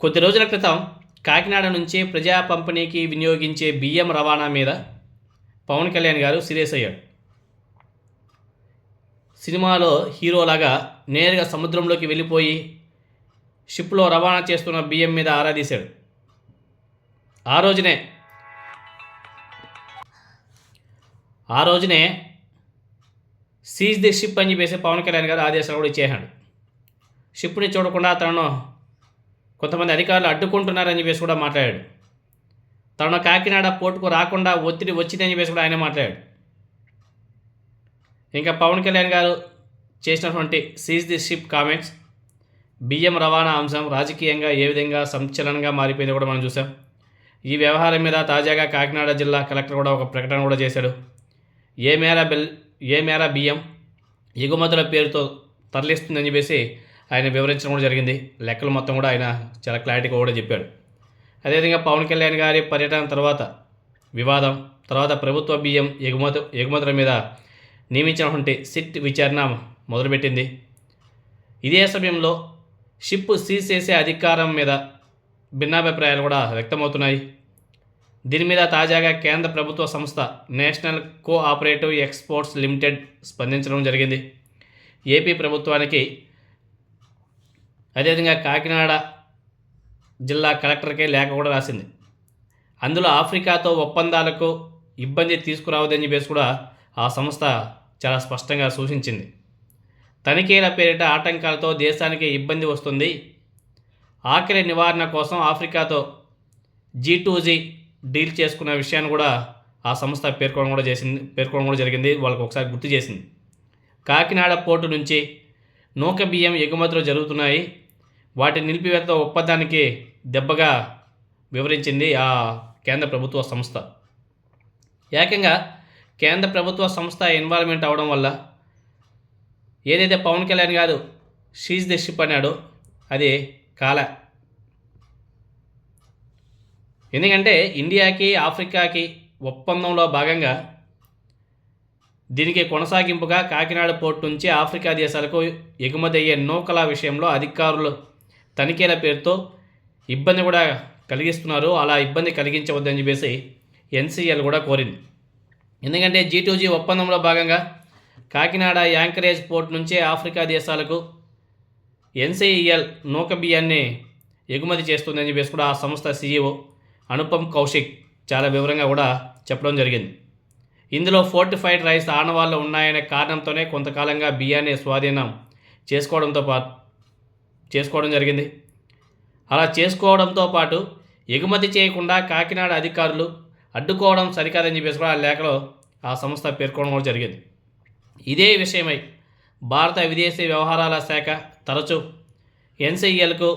కొద్ది రోజుల క్రితం కాకినాడ నుంచి ప్రజా పంపిణీకి వినియోగించే బియ్యం రవాణా మీద పవన్ కళ్యాణ్ గారు సీరియస్ అయ్యాడు సినిమాలో హీరోలాగా నేరుగా సముద్రంలోకి వెళ్ళిపోయి షిప్లో రవాణా చేస్తున్న బియ్యం మీద ఆరాధీశాడు ఆ రోజునే ఆ రోజునే సీజ్ ది షిప్ అని చెప్పేసి పవన్ కళ్యాణ్ గారు ఆదేశాలు కూడా ఇచ్చేసాడు షిప్ని చూడకుండా తనను కొంతమంది అధికారులు అడ్డుకుంటున్నారని చెప్పేసి కూడా మాట్లాడాడు. తను కాకినాడ పోర్టుకు రాకుండా ఒత్తిడి వచ్చిందని చెప్పేసి కూడా ఆయన మాట్లాడాడు. ఇంకా పవన్ కళ్యాణ్ గారు చేసినటువంటి సీజ్ ది షిప్ కామెంట్స్ బియ్యం రవాణా అంశం రాజకీయంగా ఏ విధంగా సంచలనంగా మారిపోయిందో కూడా మనం చూసాం. ఈ వ్యవహారం మీద తాజాగా కాకినాడ జిల్లా కలెక్టర్ కూడా ఒక ప్రకటన కూడా చేశాడు. ఏ మేర బిల్ ఏ మేర బియ్యం ఎగుమతుల పేరుతో తరలిస్తుందని చెప్పేసి ఆయన వివరించడం కూడా జరిగింది. లెక్కలు మొత్తం కూడా ఆయన చాలా క్లారిటీగా కూడా చెప్పాడు. అదేవిధంగా పవన్ కళ్యాణ్ గారి పర్యటన తర్వాత వివాదం తర్వాత ప్రభుత్వ బియ్యం ఎగుమతి ఎగుమతుల మీద నియమించినటువంటి సిట్ విచారణ మొదలుపెట్టింది. ఇదే సమయంలో షిప్ సీజ్ చేసే అధికారం మీద భిన్నాభిప్రాయాలు కూడా వ్యక్తమవుతున్నాయి. దీని మీద తాజాగా కేంద్ర ప్రభుత్వ సంస్థ నేషనల్ కోఆపరేటివ్ ఎక్స్పోర్ట్స్ లిమిటెడ్ స్పందించడం జరిగింది. ఏపీ ప్రభుత్వానికి అదేవిధంగా కాకినాడ జిల్లా కలెక్టర్కే లేఖ కూడా రాసింది. అందులో ఆఫ్రికాతో ఒప్పందాలకు ఇబ్బంది తీసుకురావద్దని చెప్పేసి కూడా ఆ సంస్థ చాలా స్పష్టంగా సూచించింది. తనిఖీల పేరిట ఆటంకాలతో దేశానికి ఇబ్బంది వస్తుంది. ఆకలి నివారణ కోసం ఆఫ్రికాతో జీ టూ జీ డీల్ చేసుకున్న విషయాన్ని కూడా ఆ సంస్థ పేర్కొనడం కూడా చేసింది పేర్కొనడం కూడా జరిగింది వాళ్ళకు ఒకసారి గుర్తు చేసింది. కాకినాడ పోర్టు నుంచి నూక బియ్యం ఎగుమతులు జరుగుతున్నాయి. వాటి నిలిపివేత ఒప్పందానికి దెబ్బగా వివరించింది ఆ కేంద్ర ప్రభుత్వ సంస్థ. ఏకంగా కేంద్ర ప్రభుత్వ సంస్థ ఇన్వాల్వ్మెంట్ అవడం వల్ల ఏదైతే పవన్ కళ్యాణ్ గారు షీజ్ ది షిప్ అన్నాడో అది కాల. ఎందుకంటే ఇండియాకి ఆఫ్రికాకి ఒప్పందంలో భాగంగా దీనికి కొనసాగింపుగా కాకినాడ పోర్టు నుంచి ఆఫ్రికా దేశాలకు ఎగుమతి అయ్యే నౌకల విషయంలో అధికారులు తనిఖీల పేరుతో ఇబ్బంది కూడా కలిగిస్తున్నారు. అలా ఇబ్బంది కలిగించవద్దని చెప్పేసి ఎన్సీఎల్ కూడా కోరింది. ఎందుకంటే జీ టూ జీ ఒప్పందంలో భాగంగా కాకినాడ యాంకరేజ్ పోర్ట్ నుంచి ఆఫ్రికా దేశాలకు ఎన్సీఈఎల్ నూక బియ్యాన్ని ఎగుమతి చేస్తుందని చెప్పేసి కూడా ఆ సంస్థ సీఈఓ అనుపమ్ కౌశిక్ చాలా వివరంగా కూడా చెప్పడం జరిగింది. ఇందులో ఫోర్టిఫైడ్ రైస్ ఆనవాళ్ళు ఉన్నాయనే కారణంతోనే కొంతకాలంగా బియ్యాన్ని స్వాధీనం చేసుకోవడంతో పాటు చేసుకోవడం జరిగింది. అలా చేసుకోవడంతో పాటు ఎగుమతి చేయకుండా కాకినాడ అధికారులు అడ్డుకోవడం సరికాదని చెప్పేసి కూడా ఆ లేఖలో ఆ సంస్థ పేర్కొనడం కూడా జరిగింది. ఇదే విషయమై భారత విదేశీ వ్యవహారాల శాఖ తరచూ ఎన్సీఎల్కు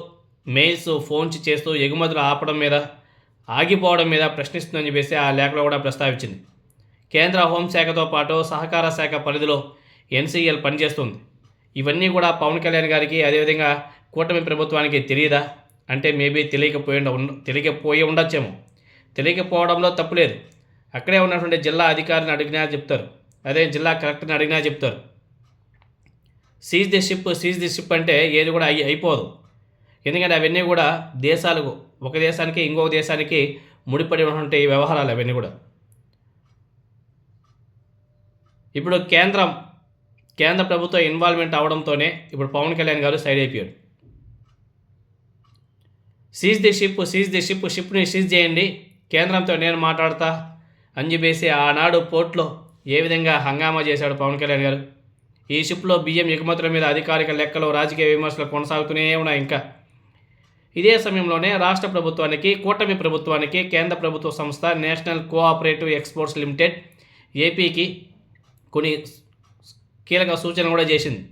మెయిల్స్ ఫోన్స్ చేస్తూ ఎగుమతులు ఆపడం మీద ఆగిపోవడం మీద ప్రశ్నిస్తుందని చెప్పేసి ఆ లేఖలో కూడా ప్రస్తావించింది. కేంద్ర హోంశాఖతో పాటు సహకార శాఖ పరిధిలో ఎన్సీఎల్ పనిచేస్తుంది. ఇవన్నీ కూడా పవన్ కళ్యాణ్ గారికి అదేవిధంగా కూటమి ప్రభుత్వానికి తెలియదా? అంటే మేబీ తెలియకపోయి ఉండ తెలియకపోయి ఉండొచ్చేమో. తెలియకపోవడంలో తప్పులేదు అక్కడే ఉన్నటువంటి జిల్లా అధికారిని అడిగినా చెప్తారు. అదే జిల్లా కలెక్టర్ని అడిగినా చెప్తారు. Seize the ship seize the ship అంటే ఏది కూడా అయి అయిపోదు. ఎందుకంటే అవన్నీ కూడా దేశాలకు ఒక దేశానికి ఇంకొక దేశానికి ముడిపడి ఉన్నటువంటి వ్యవహారాలు అవన్నీ కూడా. ఇప్పుడు కేంద్రం కేంద్ర ప్రభుత్వ ఇన్వాల్వ్మెంట్ అవడంతోనే ఇప్పుడు పవన్ కళ్యాణ్ గారు సైడ్ అయిపోయాడు seize the ship seize the ship షిప్ని seize చేయండి. కేంద్రంతో నేను మాట్లాడతా అని చెప్పేసి ఆనాడు పోర్ట్లో ఏ విధంగా హంగామా చేశాడు పవన్ కళ్యాణ్ గారు. ఈ షిప్లో బియ్యం ఎగుమతుల మీద అధికారిక లెక్కలు రాజకీయ విమర్శలు కొనసాగుతూనే ఉన్నాయి ఇంకా. ఇదే సమయంలోనే రాష్ట్ర ప్రభుత్వానికి కూటమి ప్రభుత్వానికి కేంద్ర ప్రభుత్వ సంస్థ నేషనల్ కోఆపరేటివ్ ఎక్స్పోర్ట్స్ లిమిటెడ్ ఏపీకి కొన్ని కీలక సూచన కూడా చేసింది.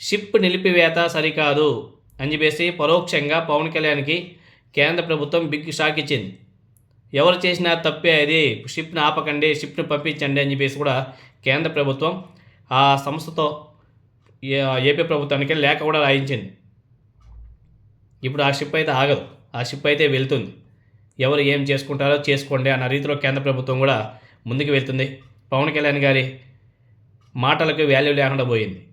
షిప్ నిలిపివేత సరికాదు అని చెప్పేసి పరోక్షంగా పవన్ కళ్యాణ్కి కేంద్ర ప్రభుత్వం బిగ్ షాక్ ఇచ్చింది. ఎవరు చేసినా తప్పే అది షిప్ని ఆపకండి షిప్ని పంపించండి అని చెప్పేసి కూడా కేంద్ర ప్రభుత్వం ఆ సంస్థతో ఏ- ఏపీ ప్రభుత్వానికి లేఖ కూడా రాయించింది. ఇప్పుడు ఆ షిప్ అయితే ఆగదు ఆ షిప్ అయితే వెళ్తుంది. ఎవరు ఏం చేసుకుంటారో చేసుకోండి అన్న రీతిలో కేంద్ర ప్రభుత్వం కూడా ముందుకు వెళ్తుంది. పవన్ కళ్యాణ్ గారి మాటలకు వాల్యూ లేకుండా పోయింది.